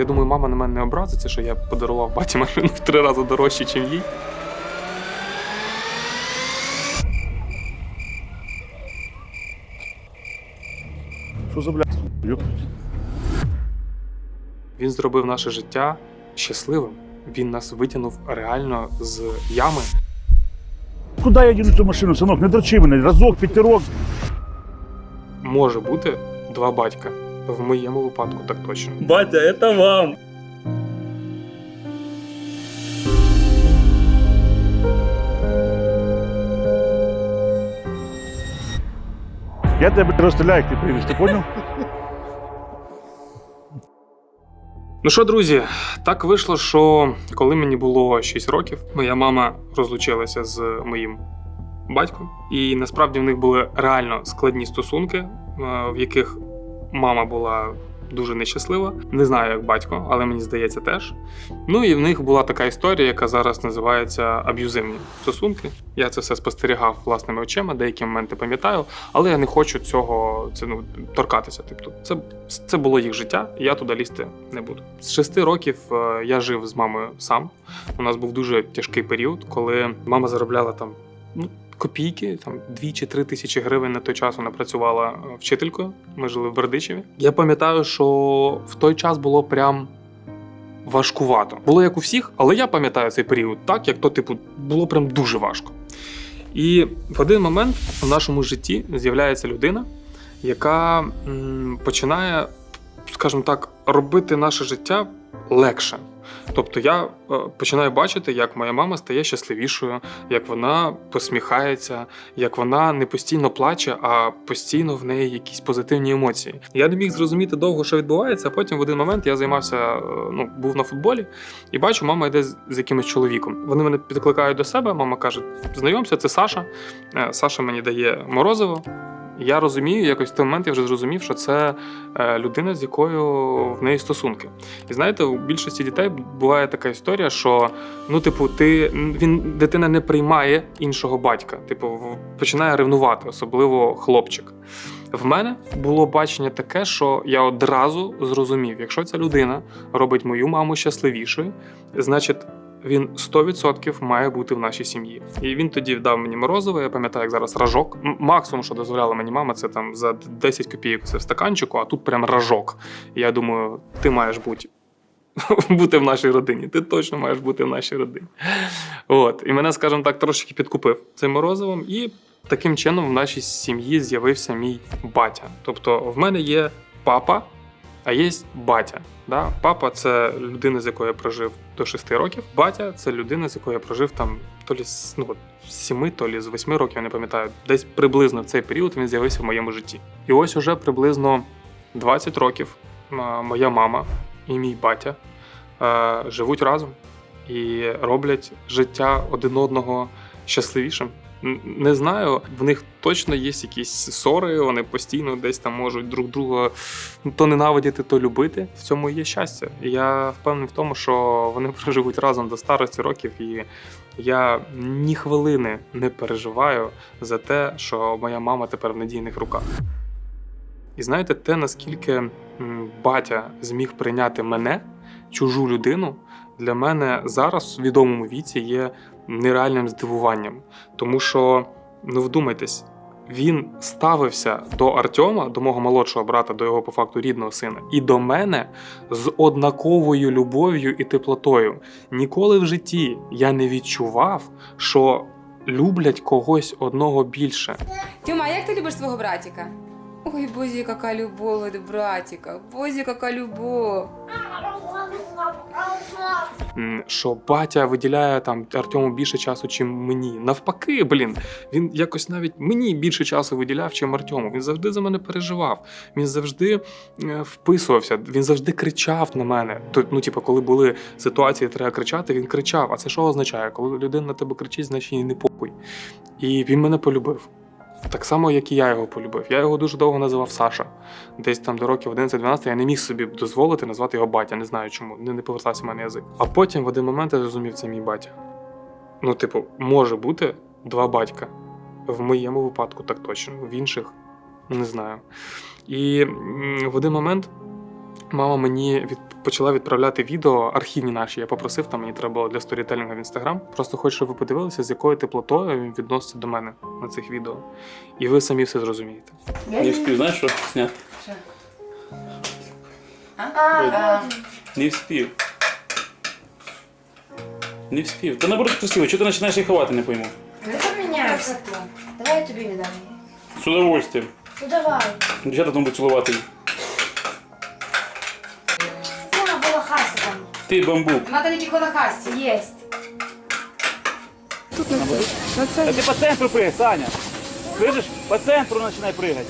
Я думаю, мама на мене не образиться, що я подарував баті машину в три рази дорожче, ніж їй. Що за блядь? Він зробив наше життя щасливим. Він нас витягнув реально з ями. Куди я діну цю машину, синок? Не дрочи мене, разок, п'ятирок. Може бути два батька. В моєму випадку так точно. Батя, это вам. Я тебе розстріляю, як ти прийдеш, ти поняв? Ну що, друзі, так вийшло, що коли мені було 6 років, моя мама розлучилася з моїм батьком, і насправді в них були реально складні стосунки, е, в яких мама була дуже нещаслива. Не знаю, як батько, але мені здається, теж. Ну і в них була така історія, яка зараз називається аб'юзивні стосунки. Я це все спостерігав власними очима, деякі моменти пам'ятаю, але я не хочу цього це ну торкатися. Тобто, це, це було їх життя, і я туди лізти не буду. З шести років е, я жив з мамою сам. У нас був дуже тяжкий період, коли мама заробляла там ну, копійки, там дві чи три тисячі гривень на той час вона працювала е, вчителькою. Ми жили в Бердичеві. Я пам'ятаю, що в той час було прям. Важкувато. Було як у всіх, але я пам'ятаю цей період так, як то, типу, було прям дуже важко. І в один момент в нашому житті з'являється людина, яка м, починає, скажімо так, робити наше життя легше. Тобто я е, починаю бачити, як моя мама стає щасливішою, як вона посміхається, як вона не постійно плаче, а постійно в неї якісь позитивні емоції. Я не міг зрозуміти довго, що відбувається. А потім в один момент я займався, е, ну був на футболі, і бачу, мама йде з якимось чоловіком. Вони мене підкликають до себе. Мама каже: знайомся, це Саша. Е, Саша мені дає морозиво. Я розумію, якось в той момент я вже зрозумів, що це е, людина, з якою в неї стосунки. І знаєте, у більшості дітей буває така історія, що ну, типу, ти він дитина не приймає іншого батька, типу, починає ревнувати, особливо хлопчик. В мене було бачення таке, що я одразу зрозумів, якщо ця людина робить мою маму щасливішою, значить. Він 100% має бути в нашій сім'ї. І він тоді дав мені морозиво, я пам'ятаю, як зараз ражок. Максимум, що дозволяла мені мама, це там за 10 копійок це в стаканчику, а тут прям ражок. І я думаю, ти маєш бути. Бути в нашій родині. Ти точно маєш бути в нашій родині. От. І мене, скажімо так, трошки підкупив цим морозивом. І таким чином в нашій сім'ї з'явився мій батя. Тобто, в мене є папа, а є батя. Да? Папа це людина, з якою я прожив до 6 років. Батя це людина, з якою я прожив там то лі з ну, от, з 7, то лі з 8 років, я не пам'ятаю. Десь приблизно в цей період він з'явився в моєму житті. І ось уже приблизно 20 років моя мама і мій батя е, живуть разом і роблять життя один одного щасливішим. Не знаю, в них точно є якісь ссори, вони постійно десь там можуть друг друга то ненавидіти, то любити. В цьому є щастя. Я впевнений в тому, що вони проживуть разом до старості років, і я ні хвилини не переживаю за те, що моя мама тепер в надійних руках. І знаєте, те, наскільки батя зміг прийняти мене, чужу людину, для мене зараз в відомому віці є нереальним здивуванням. Тому що, ну вдумайтесь, він ставився до Артема, до мого молодшого брата, до його по факту рідного сина, і до мене з однаковою любов'ю і теплотою. Ніколи в житті я не відчував, що люблять когось одного більше. Тьома, як ти любиш свого братика? Ой, бозі, яка любов до братика. Бозі, яка любов. Що батя виділяє там Артему більше часу, чим мені. Навпаки, блін, він якось навіть мені більше часу виділяв, чим Артему. Він завжди за мене переживав. Він завжди е, вписувався, він завжди кричав на мене. Ну, типу, коли були ситуації, треба кричати, він кричав. А це що означає? Коли людина на тебе кричить, значить їй не похуй. І він мене полюбив. Так само, як і я його полюбив. Я його дуже довго називав Саша. Десь там до років 11-12 я не міг собі дозволити назвати його батя. Не знаю чому. Не, не повертався в мене язик. А потім в один момент я зрозумів, це мій батя. Ну, типу, може бути два батька. В моєму випадку так точно, в інших не знаю. І в один момент мама мені від... почала відправляти відео, архівні наші. Я попросив, там мені треба було для сторітелінга в інстаграм. Просто хочу, щоб ви подивилися, з якою теплотою він відноситься до мене на цих відео. І ви самі все зрозумієте. Не вспів, знаєш що? Сняти. А, Не вспів. Не вспів. Та наоборот красиво, чого ти починаєш їх ховати, не пойму. Давай поміняємося. Давай я тобі віддам. З удовольствием. Ну давай. Дівчата там будуть цілувати її. Вона була хаса там. Ти бамбук. Надо таких лохасті. Єсть. А ты по центру прыгай, Саня. Слышишь? По центру начинай прыгать.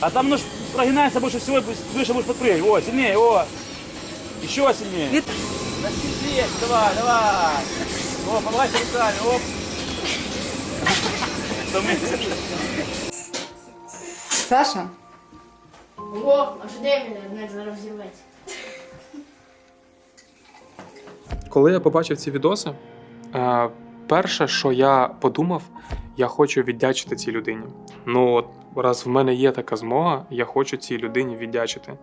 А там ну, ж прогинайся больше всего, выше будешь подпрыгать. О, сильнее, о. Еще сильнее. Сильнее, давай, давай. О, помогайся руками, оп. Втомився. Саша? О, ожидай мене, одне зараз зірветься. Коли я побачив ці відоси, е, перше, що я подумав, я хочу віддячити цій людині. Ну, от, раз в мене є така змога, я хочу цій людині віддячити.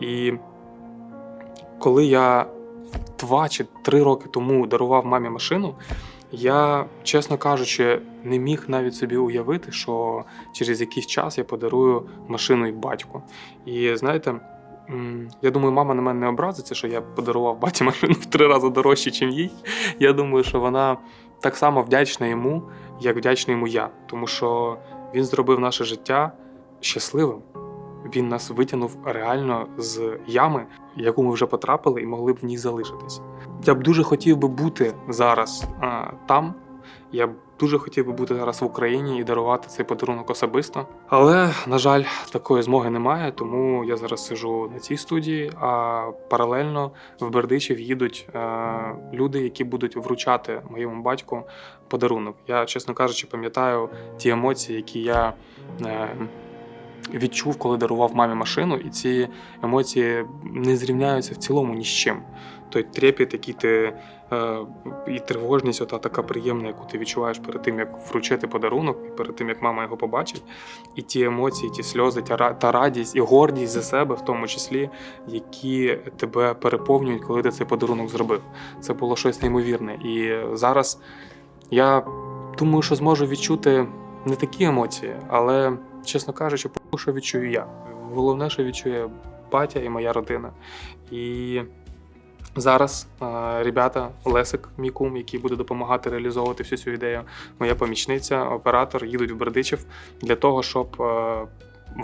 І коли я два чи три роки тому дарував мамі машину, я, чесно кажучи, не міг навіть собі уявити, що через якийсь час я подарую машину і батьку. І знаєте, я думаю, мама на мене не образиться, що я подарував баті машину в три рази дорожче, ніж їй. Я думаю, що вона так само вдячна йому, як вдячний йому я. Тому що він зробив наше життя щасливим. Він нас витягнув реально з ями, в яку ми вже потрапили, і могли б в ній залишитись. Я б дуже хотів би бути зараз а, там. Я дуже хотів би бути зараз в Україні і дарувати цей подарунок особисто. Але, на жаль, такої змоги немає, тому я зараз сижу на цій студії, а паралельно в Бердичів їдуть е, люди, які будуть вручати моєму батьку подарунок. Я, чесно кажучи, пам'ятаю ті емоції, які я. Е, Відчув, коли дарував мамі машину, і ці емоції не зрівняються в цілому ні з чим. Той трепет, який ти і тривожність, ота така приємна, яку ти відчуваєш перед тим, як вручити подарунок, і перед тим, як мама його побачить. І ті емоції, ті сльози, та радість і гордість за себе, в тому числі, які тебе переповнюють, коли ти цей подарунок зробив. Це було щось неймовірне. І зараз я думаю, що зможу відчути не такі емоції, але, чесно кажучи, поки що відчую я. Головне, що відчує батя і моя родина. І зараз е, ребята, Лесик, мій кум, який буде допомагати реалізовувати всю цю ідею, моя помічниця, оператор їдуть в Бердичів для того, щоб. е,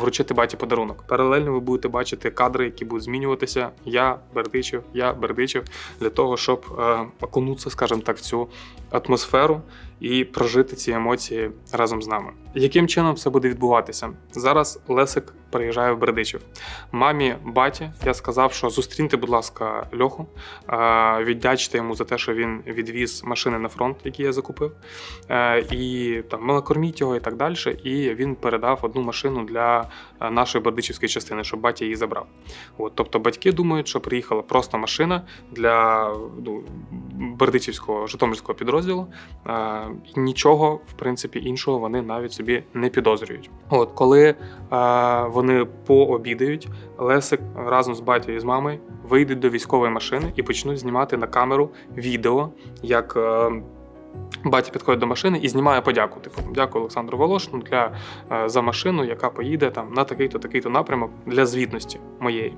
Вручити баті подарунок. Паралельно ви будете бачити кадри, які будуть змінюватися. Я Бердичев, я Бердичев, для того, щоб е, окунутися, скажімо так, в цю атмосферу і прожити ці емоції разом з нами. Яким чином все буде відбуватися? Зараз Лесик приїжджає в Бердичів. Мамі, баті, я сказав, що зустріньте, будь ласка, Льоху, е, віддячте йому за те, що він відвіз машини на фронт, які я закупив, е, і там милокорміть його і так далі. І він передав одну машину для нашої бердичівської частини, щоб батя її забрав. От, тобто батьки думають, що приїхала просто машина для ну, бердичівського житомирського підрозділу. Е, нічого, в принципі, іншого вони навіть собі не підозрюють. От коли е, вони пообідають, Лесик разом з батьком і з мамою вийдуть до військової машини і почнуть знімати на камеру відео, як. Е, Батя підходить до машини і знімає подяку. Типу, дякую Олександру Волошину для е, за машину, яка поїде там на такий-то такий-то напрямок для звітності моєї.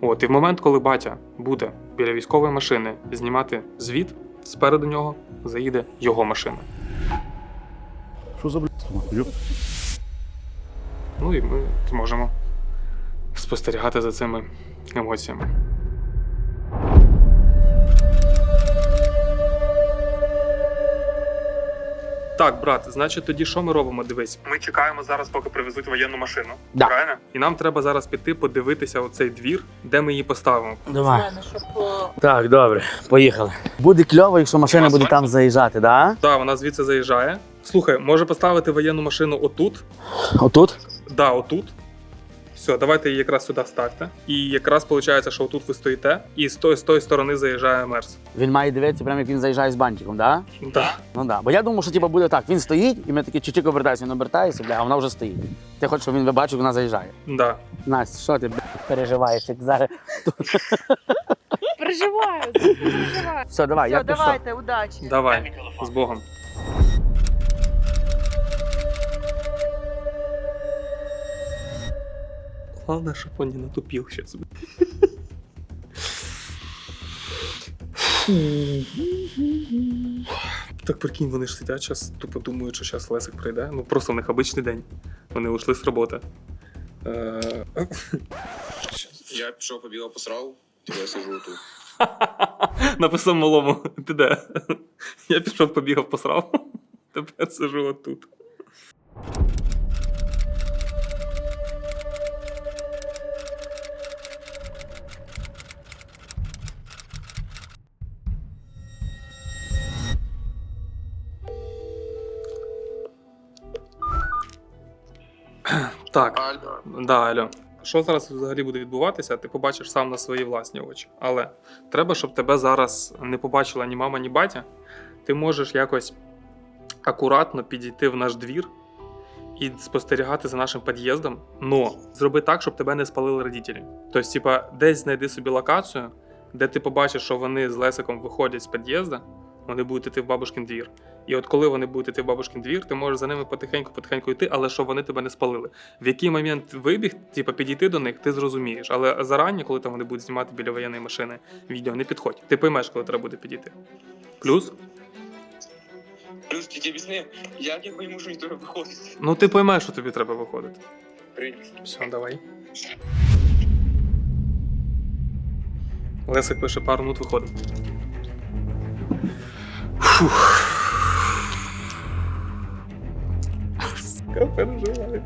От і в момент, коли батя буде біля військової машини знімати звіт, спереду нього заїде його машина. Що за блядство? Ну і ми зможемо спостерігати за цими емоціями. Так, брат, значить, тоді що ми робимо? Дивись. Ми чекаємо зараз, поки привезуть воєнну машину. Да. Правильно? І нам треба зараз піти подивитися оцей двір, де ми її поставимо. Давай. Так, добре, поїхали. Буде кльово, якщо машина буде там заїжджати, да? Так, вона звідси заїжджає. Слухай, може поставити воєнну машину отут? Отут? Да, отут. Все, давайте її якраз сюди ставте. І якраз виходить, що тут ви стоїте, і з тої, з тої сторони заїжджає мерс. Він має дивитися, прямо як він заїжджає з бантиком, да? Так. Ну да. Бо я думав, що типу, буде так. Він стоїть, і ми такі чуть-чуть обертаємося, він обертається, бля, а вона вже стоїть. Ти хочеш, щоб він вибачив, вона заїжджає. Да. Настя, що ти бля, переживаєш, як зараз. Переживаю, переживаю. Все, давай, Все, як то давайте, удачі. Давай. З Богом. Главное, щоб он не натупил сейчас. Так прикинь, вони ж сидять зараз, тупо думають, що зараз Лесик прийде. Ну просто в них обичний день. Вони ушли з роботи. Е, Я пішов побігав посрав, я сижу тут. Написав малому, ти де? Я пішов, побігав, посрав. Тепер сижу отут. Так, Альо. Да, алло. Що зараз взагалі буде відбуватися, ти побачиш сам на свої власні очі. Але треба, щоб тебе зараз не побачила ні мама, ні батя. Ти можеш якось акуратно підійти в наш двір і спостерігати за нашим під'їздом. Но зроби так, щоб тебе не спалили родителі. Тобто, типа, десь знайди собі локацію, де ти побачиш, що вони з Лесиком виходять з під'їзду, вони будуть йти в бабушкин двір. І от коли вони будуть йти в бабушкин двір, ти можеш за ними потихеньку-потихеньку йти, але щоб вони тебе не спалили. В який момент вибіг, типу, підійти до них, ти зрозумієш. Але зарані, коли там вони будуть знімати біля воєнної машини відео, не підходь. Ти поймеш, коли треба буде підійти. Плюс, Плюс тільки об'ясни, як я ніхто не виходить. ну ти поймеш, що тобі треба виходити. Прийняв. Все, давай. Лесик пише пару минут виходимо. Фух. Сука, переживаю.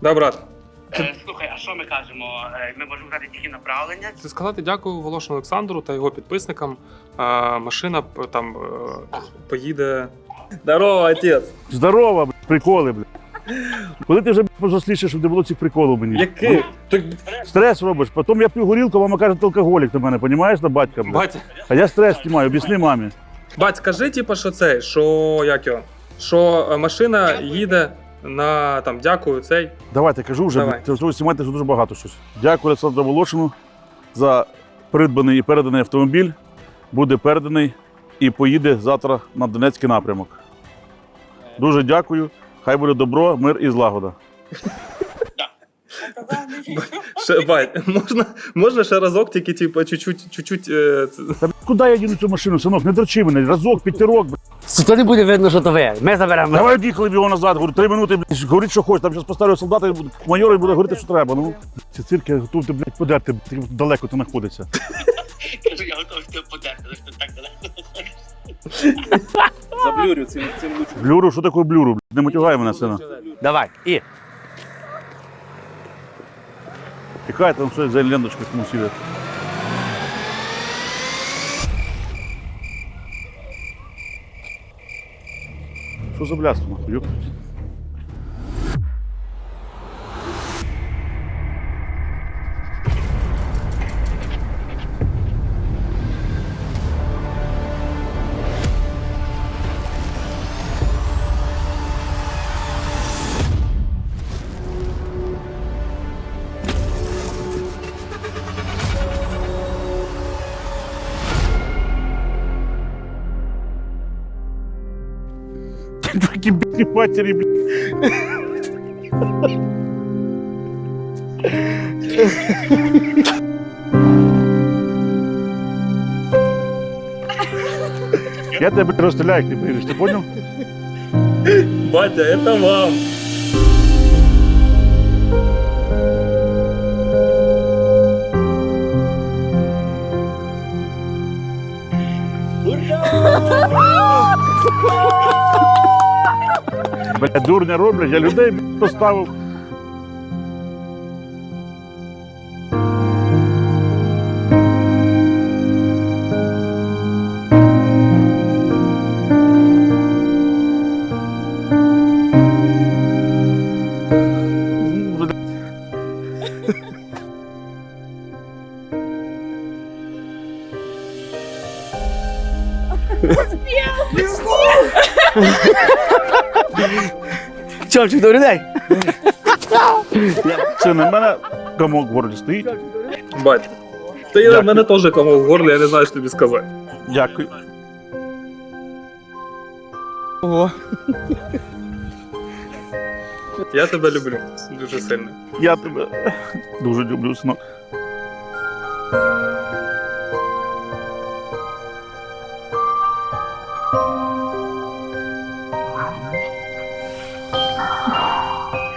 Да, брат. Е, Слухай, а що ми кажемо? Е, Ми можемо брати тільки направлення. Це сказати дякую Волошину Олександру та його підписникам. А, машина п- там е, поїде. Здорово, отець! Здорово, приколи, бля. Коли ти вже бля, позаслішиш, щоб не було цих приколів мені? Який? Так, Стрес робиш, потім я п'ю горілку, мама каже, ти алкоголік на мене, понімаєш, на батька, батя, А я стрес знімаю, об'ясни мамі. бать, скажи, типа, що це, що як його? Що е, машина їде на там дякую, цей. Давайте, кажу вже, Давай. бля, цього знімати дуже багато щось. Дякую Олександру Волошину за придбаний і переданий автомобіль. Буде переданий і поїде завтра на Донецький напрямок. Дуже дякую. Хай буде добро, мир і злагода. Ще, бать, можна, можна ще разок, тільки типа, чуть-чуть, чуть-чуть. Е, це- Та куди я діну цю машину, синок? Не дрочи мене, разок, п'ятирок. То не буде видно, що то ви. Ми заберемо. Давай одіхали б його назад, говорю, три минути, блядь, говорить, що хочеш, там зараз поставлю солдата, і буде- майор і буде говорити, що треба. Ну, ці цирки готові, блядь, подерти, далеко ти знаходиться. Кажу, я готовий тебе подерти, але ти так далеко. Заблюрю цим, цим лучше. Блюру, що таке блюру, блядь? Не матюгай мене, сина. Давай. І. Тихай, там щось за ленточку комусь сидять. Що за бляство, нахуй, ёптать? Такі бідні матері, блядь. Я тебе блядь, розстріляю, як ти приїдеш, ти поняв? Батя, это вам. Бля, дурня роблять, я людей поставив. Чорчик, добрий день. Це не в мене комок в горлі стоїть. Бать. Та я в мене теж кому в горлі, я не знаю, що тобі сказати. Дякую. Я тебе люблю дуже сильно. Я тебе дуже люблю, синок.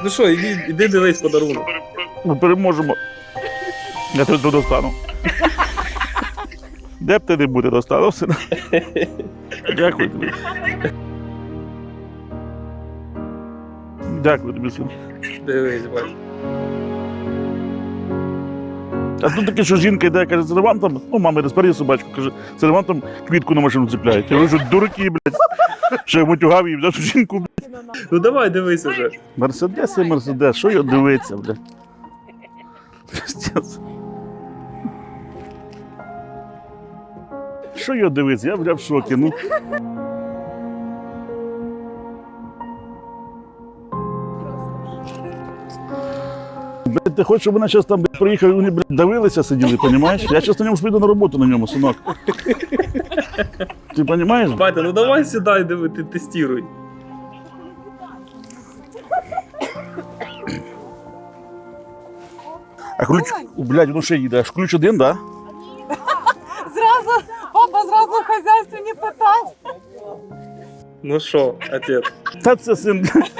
Ну що, іди, іди дивись подарунок. Ми переможемо. Я тебе достану. Де б ти не бути достану, сина? Дякую тобі. Дякую тобі, син. Дивись, бать. А тут таке, що жінка йде, каже, це не вам там, ну, мама розпарі собачку, каже, це не вам там квітку на машину цепляють. Я кажу, що дураки, блядь. Ще мотюгав і взяв цю жінку, блядь. Ну давай, дивись уже. Мерседес і мерседес, що його дивиться, блядь. Пиздец. Що його дивиться? Я, бля, в шокі, ну. Блядь, ти хочеш, щоб вони зараз там блядь, приїхали, вони блядь, давилися, сиділи, понімаєш? Я зараз на ньому ж піду на роботу на ньому, синок. Ти розумієш? Батя, ну давай сідай, диви, ти тестіруй. А ключ, блядь, воно ще їде. Аж ключ один, да? Зразу, папа, зразу хазяйственні питання. Ну що, отець? Та це син. блядь.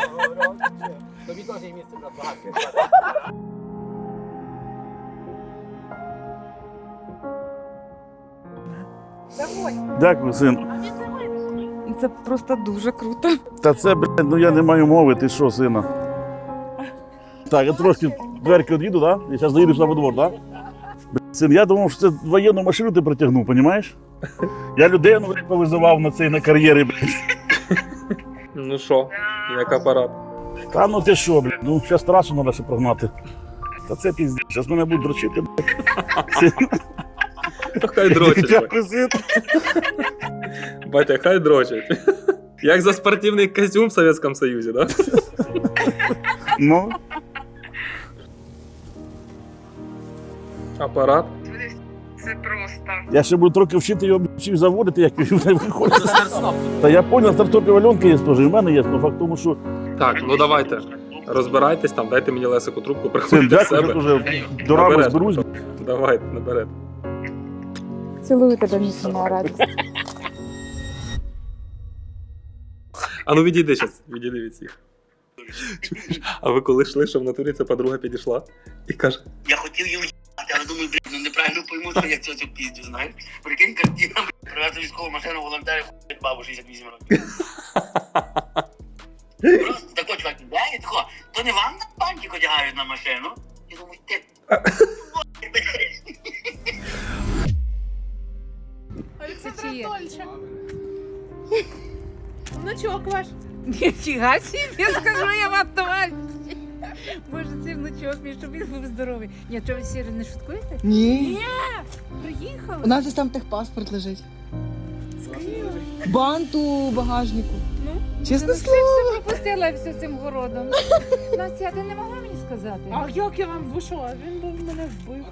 Дякую, син. Це просто дуже круто. Та це, блядь, ну я не маю мови, ти що, сина? Так, я трошки дверки від'їду, да? І зараз заїдеш на двор, да? Син, я думав, що це воєнну машину ти притягнув, понімаєш? Я людей ну, блядь, повизивав на цей на кар'єрі, блядь. Ну що, як апарат? Та ну ти що, блядь, ну зараз трасу треба ще прогнати. Та це піздець, зараз мене будуть дрочити, блядь. Та хай дрочить. Дякую, син. Батя, хай дрочить. Як за спортивний костюм в Советском Союзі, да? Ну, Апарат. Це просто. я ще буду трохи вчити його вчив заводити, як він не виходить. Та я понял, стартопі вальонки є теж, і в мене є, але факт тому, що Так, ну давайте. Розбирайтесь там, дайте мені Лесику трубку, приходьте дякую, себе. дуже до рами зберусь. Давай, наперед. Цілую тебе, моя радість. А ну відійди зараз, відійди від всіх. А ви коли йшли, що в натурі ця подруга підійшла і каже: Я хотів її але думаю, блядь, ну неправильно пойму, що я цього піздю, знаєш. Прикинь, картина, блядь, привезли військову машину, волонтери, хуй, бабу 68 років. Просто тако, чувак, де? І тако, то не вам на пантик одягають на машину? Я думаю, ти... Олександр чиє? Анатольович. Внучок ваш. Ніфіга собі, скажу я вам, товариш. Боже, це внучок мій, щоб він був здоровий. Ні, що ви всі не шуткуєте? Ні. Приїхали. У нас десь там техпаспорт лежить. Бант у багажнику. Ну, Чесне ну, все, слово. все пропустила все цим городом. Настя, ти не могла мені сказати? А як я вам ви що? Він би мене вбив.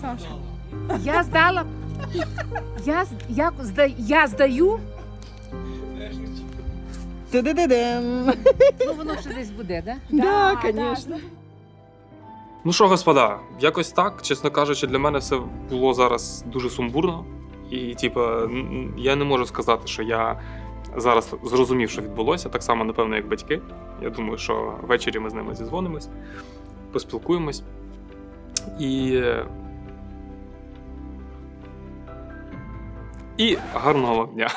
Саша. Я здала. Я, з- я, зда, я здаю, Ну воно ще десь буде, да? Да, звісно. Ну що, господа, якось так, чесно кажучи, для мене все було зараз дуже сумбурно. І, н- я не можу сказати, що я зараз зрозумів, що відбулося, так само, напевно, як батьки. Я думаю, що ввечері ми з ними зізвонимось, поспілкуємось. І. І гарного вам дня.